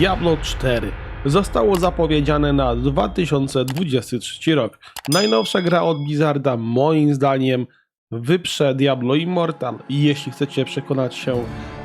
Diablo 4 zostało zapowiedziane na 2023 rok. Najnowsza gra od Blizzarda moim zdaniem wyprze Diablo Immortal jeśli chcecie przekonać się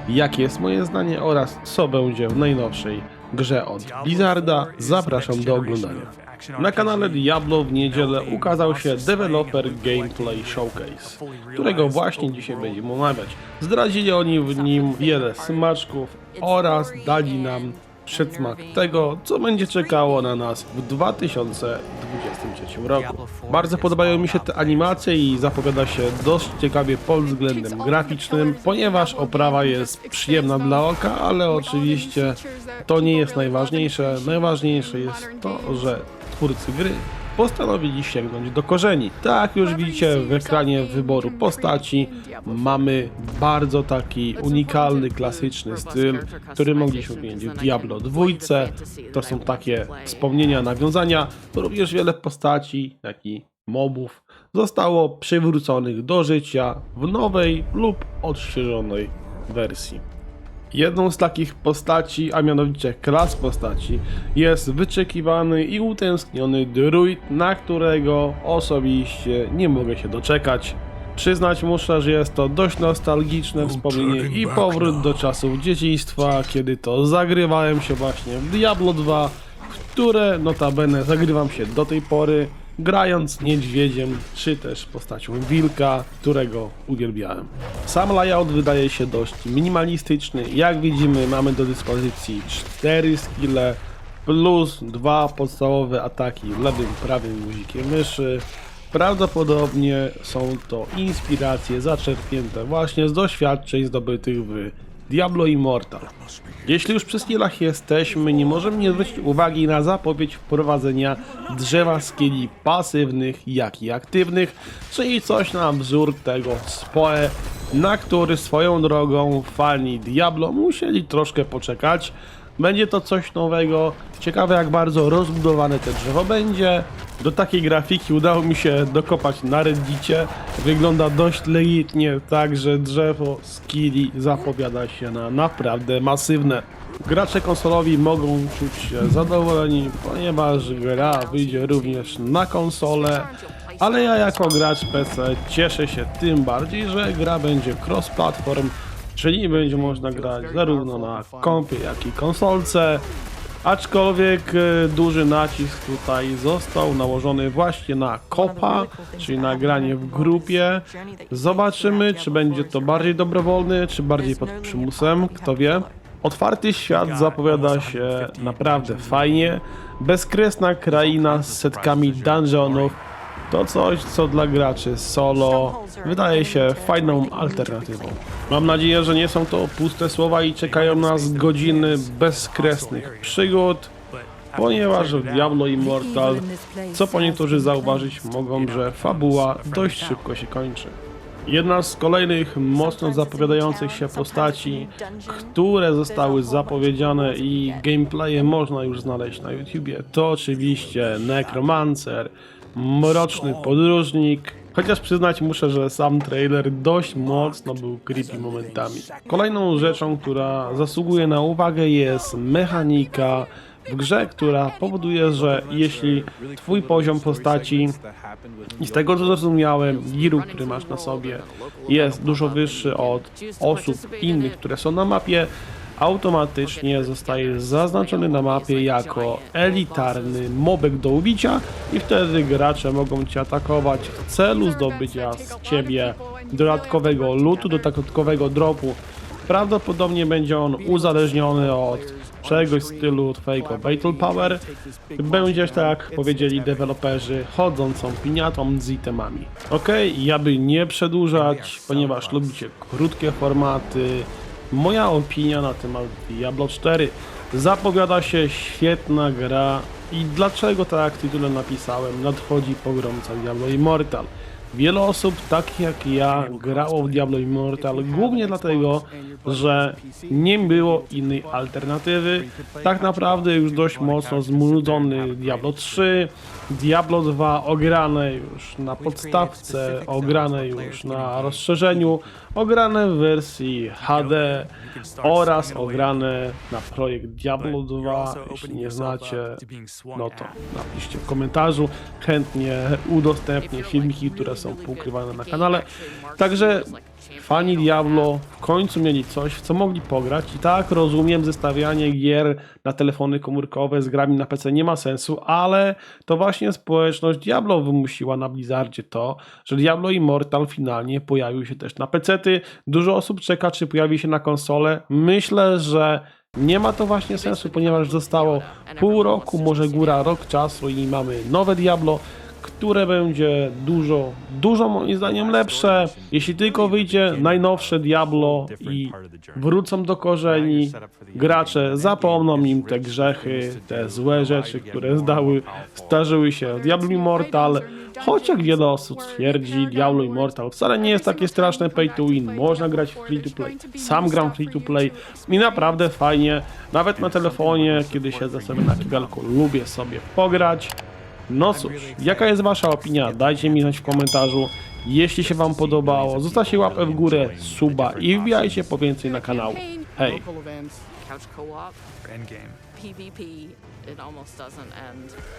jakie jest moje zdanie oraz co będzie w najnowszej grze od Blizzarda, zapraszam do oglądania. Na kanale Diablo w niedzielę ukazał się Developer Gameplay Showcase, którego właśnie dzisiaj będziemy omawiać. Zdradzili oni w nim wiele smaczków oraz dali nam przedsmak tego, co będzie czekało na nas w 2023 roku. Bardzo podobają mi się te animacje i zapowiada się dość ciekawie pod względem graficznym, ponieważ oprawa jest przyjemna dla oka, ale oczywiście to nie jest najważniejsze. Najważniejsze jest to, że twórcy gry postanowili sięgnąć do korzeni. Tak już widzicie w ekranie wyboru postaci mamy bardzo taki unikalny, klasyczny styl, który mogliśmy mieć w Diablo 2. To są takie wspomnienia, nawiązania. Również wiele postaci, jak i mobów zostało przywróconych do życia w nowej lub odświeżonej wersji. Jedną z takich postaci, a mianowicie klas postaci, jest wyczekiwany i utęskniony druid, na którego osobiście nie mogę się doczekać. Przyznać muszę, że jest to dość nostalgiczne wspomnienie i powrót do czasów dzieciństwa, kiedy to zagrywałem się właśnie w Diablo 2, w które notabene zagrywam się do tej pory, grając niedźwiedziem, czy też postacią wilka, którego uwielbiałem. Sam layout wydaje się dość minimalistyczny. Jak widzimy, mamy do dyspozycji 4 skille plus dwa podstawowe ataki lewym, prawym guzikiem myszy. Prawdopodobnie są to inspiracje zaczerpnięte właśnie z doświadczeń zdobytych w Diablo Immortal. Jeśli już przy skillach jesteśmy, nie możemy nie zwrócić uwagi na zapowiedź wprowadzenia drzewa skilli pasywnych, jak i aktywnych, czyli coś na wzór tego SPOE, na który swoją drogą fani Diablo musieli troszkę poczekać. Będzie to coś nowego. Ciekawe jak bardzo rozbudowane te drzewo będzie. Do takiej grafiki udało mi się dokopać na Reddicie. Wygląda dość legitnie, także drzewo skilli zapowiada się na naprawdę masywne. Gracze konsolowi mogą czuć się zadowoleni, ponieważ gra wyjdzie również na konsolę. Ale ja jako gracz PC cieszę się tym bardziej, że gra będzie cross-platform, czyli będzie można grać zarówno na kompie, jak i konsolce. Aczkolwiek e, duży nacisk tutaj został nałożony właśnie na kopa, czyli na granie w grupie. Zobaczymy, czy będzie to bardziej dobrowolny, czy bardziej pod przymusem, kto wie. Otwarty świat zapowiada się naprawdę fajnie. Bezkresna kraina z setkami dungeonów to coś, co dla graczy solo wydaje się fajną alternatywą. Mam nadzieję, że nie są to puste słowa i czekają nas godziny bezkresnych przygód, ponieważ w Diablo Immortal, co po niektórzy zauważyć mogą, że fabuła dość szybko się kończy. Jedna z kolejnych mocno zapowiadających się postaci, które zostały zapowiedziane i gameplaye można już znaleźć na YouTubie, to oczywiście Necromancer, Mroczny Podróżnik, chociaż przyznać muszę, że sam trailer dość mocno był creepy momentami. Kolejną rzeczą, która zasługuje na uwagę jest mechanika w grze, która powoduje, że jeśli twój poziom postaci i z tego co zrozumiałem, giru, który masz na sobie jest dużo wyższy od osób innych, które są na mapie, automatycznie zostaje zaznaczony na mapie jako elitarny mobek do ubicia i wtedy gracze mogą cię atakować w celu zdobycia z ciebie dodatkowego lootu, dodatkowego dropu. Prawdopodobnie będzie on uzależniony od czegoś w stylu twojego Battle Power. Będziesz, tak jak powiedzieli deweloperzy, chodzącą piniatą z itemami. Ok, ja by nie przedłużać, ponieważ lubicie krótkie formaty. Moja opinia na temat Diablo 4 zapowiada się świetna gra i dlaczego tak jak tytule napisałem, nadchodzi pogromca Diablo Immortal. Wiele osób, tak jak ja, grało w Diablo Immortal głównie dlatego, że nie było innej alternatywy. Tak naprawdę już dość mocno zmudzony Diablo 3, Diablo 2 ograne już na podstawce, ograne już na rozszerzeniu, ograne w wersji HD oraz ograne na projekt Diablo 2. Jeśli nie znacie, no to napiszcie w komentarzu. Chętnie udostępnię filmiki, które są poukrywane na kanale. Także fani Diablo w końcu mieli coś, w co mogli pograć. I tak rozumiem, zestawianie gier na telefony komórkowe z grami na PC nie ma sensu, ale to właśnie społeczność Diablo wymusiła na Blizzardzie to, że Diablo Immortal finalnie pojawił się też na PC-ty. Dużo osób czeka, czy pojawi się na konsolę. Myślę, że nie ma to właśnie sensu, ponieważ zostało pół roku, może góra rok czasu i mamy nowe Diablo, które będzie dużo, dużo moim zdaniem lepsze. Jeśli tylko wyjdzie najnowsze Diablo i wrócą do korzeni, gracze zapomną im te grzechy, te złe rzeczy, które zdały, zdarzyły się Diablo Immortal. Choć jak wiele osób twierdzi, Diablo Immortal wcale nie jest takie straszne pay to win. Można grać w free to play. Sam gram free to play i naprawdę fajnie. Nawet na telefonie, kiedy siedzę sobie na kibelku, lubię sobie pograć. No cóż, jaka jest wasza opinia? Dajcie mi znać w komentarzu. Jeśli się wam podobało, zostawcie łapę w górę, suba i wbijajcie po więcej na kanał. Hej! PvP, it almost doesn't end.